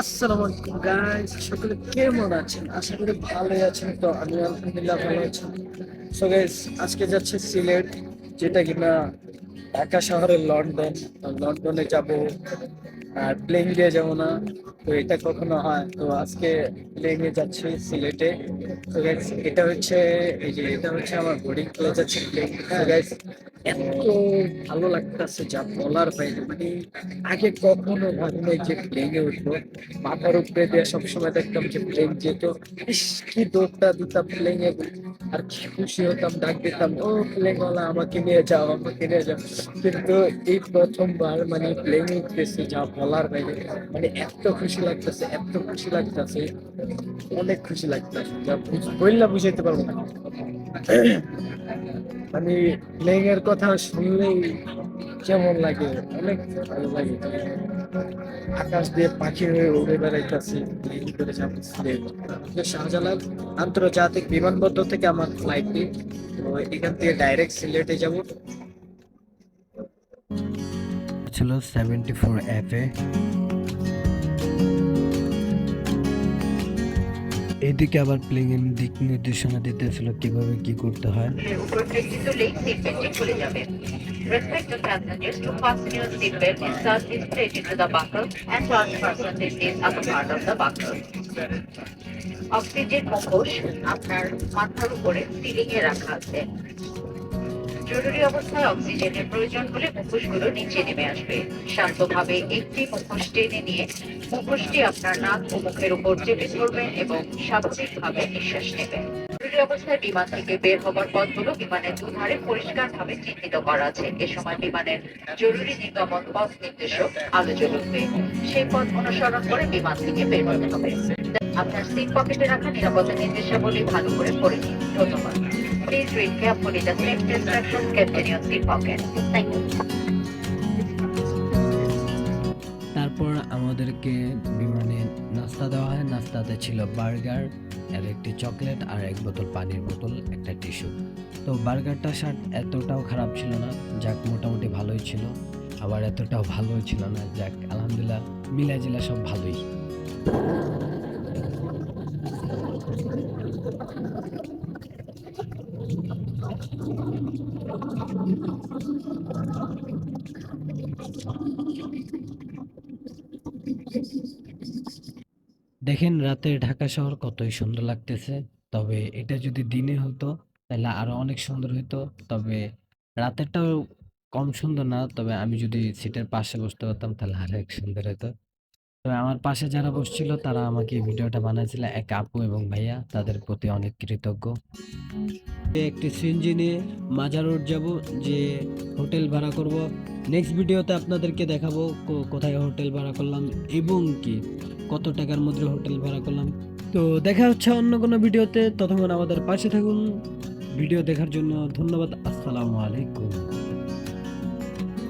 আসসালামু আলাইকুম গাইস সকলে কেমন আছেন? আশা করি ভালোই আছেন। তো আমি আলহামদুলিল্লাহ ভালো আছি। সো গাইস আজকে যাচ্ছে সিলেট, যেটা কিনা ঢাকা শহরের লন্ডন। লন্ডনে যাব আর প্লেন দিয়ে যাব না, তো এটা কখনো হয়। তো আজকে প্লেনে যাচ্ছি সিলেটে। তো গাইস এটা হচ্ছে, এই যে, এটা হচ্ছে আমার বোর্ডিং প্লেস আছে গাইস এত ভালো লাগতেছে যা বলার বাইরে। মানে আগে কখনো ভাবিনি যে প্লেনে উঠবো। মাথার উপরে দিয়ে সবসময় দেখতাম যে প্লেন যেত। কি দৌড়টা দিতাম প্লেনে আর কি খুশি হতাম, ডাক দিতাম, ও প্লেনওয়ালা আমাকে নিয়ে যাও, আমাকে নিয়ে যাও। কিন্তু এই প্রথমবার মানে প্লেনে উঠতেছে যা বলার বাইরে। মানে এত খুশি লাগতেছে, এত খুশি লাগতেছে। অনেক খুশি লাগতেছে। যা বললা বুঝাইতে পারব না। মানে প্লেনের কথা শুনলেই কেমন লাগে? অনেক ভালো লাগে। আকাশ দিয়ে পাখি হয়ে উড়ে বেড়াইতেছি শাহজালাল আন্তর্জাতিক বিমানবন্দর থেকে আমার ফ্লাইটটি তো এখান থেকে ডাইরেক্ট সিলেটে যাব। ছিল সেভেন্টি ফোর এফ এ এদিকে আবার প্লেইং এর দিক নির্দেশনা দিতেছিল কীভাবে কি করতে হয়। অক্সিজেন মুখোশ আপনার মাথার উপরে সিলিং এ রাখা আছে। জরুরি অবস্থায় অক্সিজেনের প্রয়োজন হলে মুখোশগুলো নিচে নেমে আসবে। শান্তভাবে একটি মুখোশ টেনে নিয়ে মুখোশটি আপনার নাক ও মুখের উপর চেপে ধরবেন এবং স্বাভাবিকভাবে নিঃশ্বাস নেবেন জরুরি অবস্থায় বিমান থেকে বের হবার পথগুলো বিমানের দুধারে পরিষ্কারভাবে চিহ্নিত করা আছে। এ সময় বিমানের জরুরি নির্গমন পথ নির্দেশক আলো জ্বলবে সেই পথ অনুসরণ করে বিমান থেকে বের হতে হবে। আপনার সিট পকেটে রাখা নিরাপত্তা নির্দেশাবলী ভালো করে পড়ে নিন। ধন্যবাদ। Please read carefully the instructions contained in your seat pocket. Thank you. তারপর আমাদেরকে বিমানে নাস্তা দেওয়া হয় নাস্তাতে ছিল বার্গার, আর একটি চকলেট, আর এক বোতল পানির বোতল, একটা টিস্যু তো বার্গারটা শার্ট এতটাও খারাপ ছিল না, যাক মোটামুটি ভালোই ছিল আবার এতটাও ভালোই ছিল না, যাক আলহামদুলিল্লাহ মিলা জিলা সব ভালোই দেখেন, রাতে ঢাকা শহর কতই সুন্দর লাগতেছে। তবে এটা যদি দিনে হতো, তাহলে আরও অনেক সুন্দর হতো তবে রাতেরটাও কম সুন্দর না, তবে আমি যদি সিটের পাশে বসতে পারতাম, তাহলে আরেক সুন্দর হতো তবে আমার পাশে যারা বসছিল, তারা আমাকে ভিডিওটা বানাইছিল এক আপু এবং ভাইয়া, তাদের প্রতি অনেক কৃতজ্ঞ। একটি সিএনজি নিয়ে মাজার রোড যাব, যে হোটেল ভাড়া করব। নেক্সট ভিডিওতে আপনাদেরকে দেখাবো কোথায় হোটেল ভাড়া করলাম এবং কি, কত টাকার মধ্যে হোটেল ভাড়া করলাম। তো দেখা হচ্ছে অন্য কোনো ভিডিওতে। ততক্ষণ আমাদের পাশে থাকুন। ভিডিও দেখার জন্য ধন্যবাদ। আসসালামু আলাইকুম।